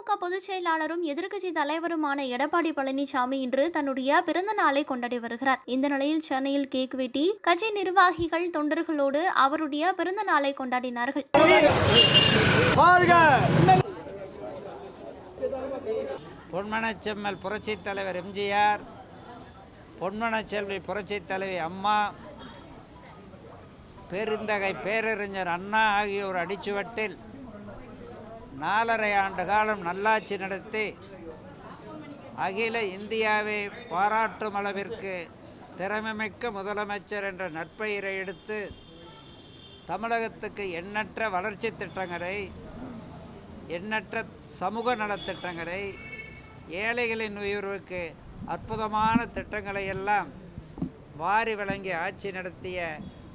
அதிமுக பொதுச் செயலாளரும் எதிர்க்கட்சி தலைவருமான எடப்பாடி பழனிசாமி இன்று தன்னுடைய பிறந்த நாளை கொண்டாடி வருகிறார். இந்த நிலையில் சென்னையில் கேக் வெட்டி கட்சி நிர்வாகிகள் தொண்டர்களோடு அவருடைய பிறந்த நாளை கொண்டாடினார்கள். பொன்மனச்செம்மல் புரட்சித் தலைவர் எம்ஜிஆர் பொன்மனச்செல்வி புரட்சித் தலைவி அம்மா பெருந்தகை பேரறிஞர் அண்ணா ஆகியோர் அடிச்சுவட்டில் நாலரை ஆண்டு காலம் நல்லாட்சி நடத்தி அகில இந்தியாவை பாராட்டும் அளவிற்கு திறமைமிக்க முதலமைச்சர் என்ற நற்பெயரை எடுத்து தமிழகத்துக்கு எண்ணற்ற வளர்ச்சி திட்டங்களை எண்ணற்ற சமூக நலத்திட்டங்களை ஏழைகளின் உயர்வுக்கு அற்புதமான திட்டங்களை எல்லாம் வாரி வழங்கி ஆட்சி நடத்திய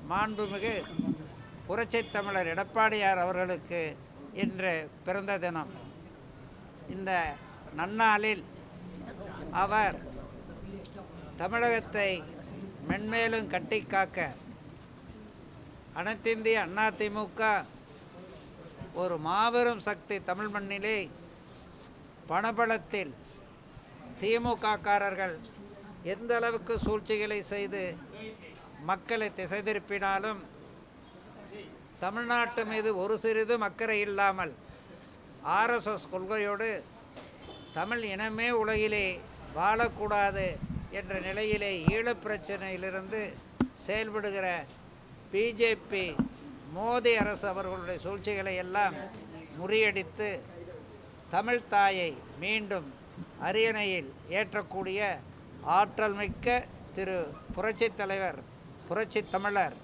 மாண்புமிகு புரட்சித் தமிழர் எடப்பாடியார் அவர்களுக்கு இன்று பிறந்த தினம். இந்த நன்னாளில் அவர் தமிழகத்தை மென்மேலும் கட்டி காக்க அனைத்திந்திய அண்ணா திமுக ஒரு மாபெரும் சக்தி தமிழ் மண்ணிலே பணபலத்தில் திமுககாரர்கள் எந்த அளவுக்கு சூழ்ச்சிகளை செய்து மக்களை திசை திருப்பினாலும் தமிழ்நாட்டு மீது ஒரு சிறிதும் அக்கறை இல்லாமல் ஆர்எஸ்எஸ் கொள்கையோடு தமிழ் இனமே உலகிலே வாழக்கூடாது என்ற நிலையிலே ஈழப் பிரச்சனையிலிருந்து செயல்படுகிற பிஜேபி மோடி அரசு அவர்களுடைய சூழ்ச்சிகளை எல்லாம் முறியடித்து தமிழ் தாயை மீண்டும் அரியணையில் ஏற்றக்கூடிய ஆற்றல் மிக்க திரு புரட்சித் தலைவர் புரட்சி தமிழர்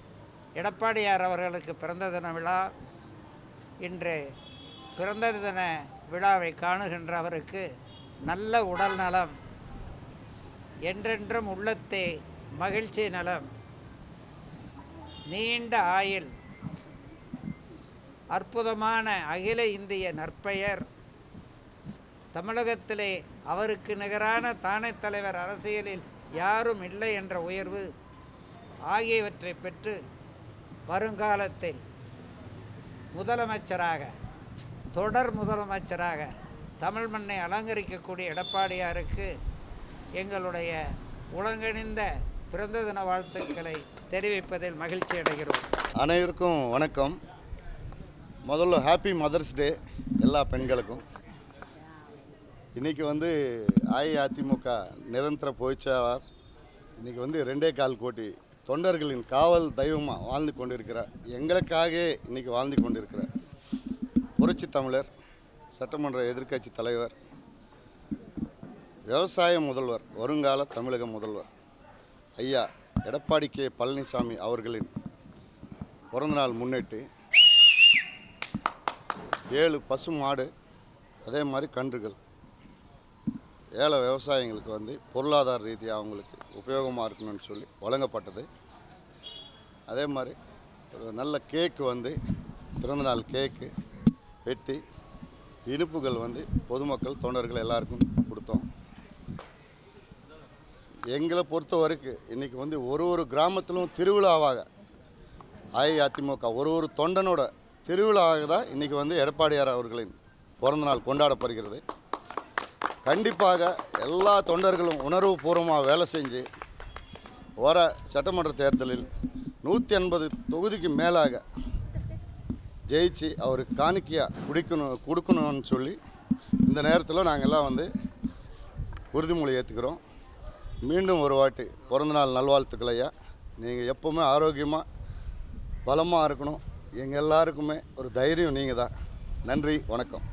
எடப்பாடியார் அவர்களுக்கு பிறந்த தின விழா. இன்று பிறந்த தின விழாவை காணுகின்ற அவருக்கு நல்ல உடல் நலம் என்றென்றும் உள்ளத்தே மகிழ்ச்சி நலம் நீண்ட ஆயுள் அற்புதமான அகில இந்திய நற்பெயர். தமிழகத்திலே அவருக்கு நிகரான தானே தலைவர் அரசியலில் யாரும் இல்லை என்ற உயர்வு. ஆகியவற்றை பெற்று வருங்காலத்தில் முதலமைச்சராக தொடர் முதலமைச்சராக தமிழ் மண்ணை அலங்கரிக்கக்கூடிய எடப்பாடியாருக்கு எங்களுடைய உலங்கிணைந்த பிறந்த தின வாழ்த்துக்களை தெரிவிப்பதில் மகிழ்ச்சி அடைகிறோம். அனைவருக்கும் வணக்கம். முதல்ல ஹாப்பி மதர்ஸ் டே எல்லா பெண்களுக்கும். இன்றைக்கி வந்து அஇஅதிமுக நிரந்தர பொதுச்செயலாளர் இன்றைக்கி வந்து ரெண்டே கால் கோடி தொண்டர்களின் காவல் தெய்வமாக வாழ்ந்து கொண்டிருக்கிறார். எங்களுக்காக இன்றைக்கி வாழ்ந்து கொண்டிருக்கிறார். புரட்சி தமிழர் சட்டமன்ற எதிர்க்கட்சி தலைவர் விவசாய முதல்வர் வருங்கால தமிழக முதல்வர் ஐயா எடப்பாடி கே. பழனிசாமி அவர்களின் பிறந்தநாள் முன்னிட்டு ஏழு பசு மாடு அதே மாதிரி கன்றுகள். ஏழை விவசாயிங்களுக்கு வந்து பொருளாதார ரீதியாக அவங்களுக்கு உபயோகமாக இருக்கணும்னு சொல்லி வழங்கப்பட்டது. அதே மாதிரி ஒரு நல்ல கேக்கு வந்து பிறந்தநாள் கேக்கு வெட்டி இனிப்புகள் வந்து பொதுமக்கள் தொண்டர்கள் எல்லாருக்கும் கொடுத்தோம். எங்களை பொறுத்த வரைக்கும் இன்றைக்கி வந்து ஒரு ஒரு கிராமத்திலும் திருவிழாவாக அஇஅதிமுக ஒரு ஒரு தொண்டனோட திருவிழாவாக தான் இன்றைக்கி வந்து எடப்பாடியார் அவர்களின் பிறந்தநாள் கொண்டாடப்படுகிறது. கண்டிப்பாக எல்லா தொண்டர்களும் உணர்வு பூர்வமாக வேலை செஞ்சு வர சட்டமன்ற தேர்தலில் நூற்றி எண்பது தொகுதிக்கு மேலாக ஜெயிச்சு அவருக்கு காணிக்கையாக குடிக்கணும் கொடுக்கணும்னு சொல்லி இந்த நேரத்தில் நாங்கள் எல்லாம் வந்து உறுதிமொழி ஏற்றுக்கிறோம் மீண்டும் ஒரு வாட்டி பிறந்தநாள் நல்வாழ்த்துக்கள் ஐயா. நீங்கள் எப்போவுமே ஆரோக்கியமாக பலமாக இருக்கணும். எங்கள் எல்லாருக்குமே ஒரு தைரியம் நீங்கள் தான் நன்றி வணக்கம்.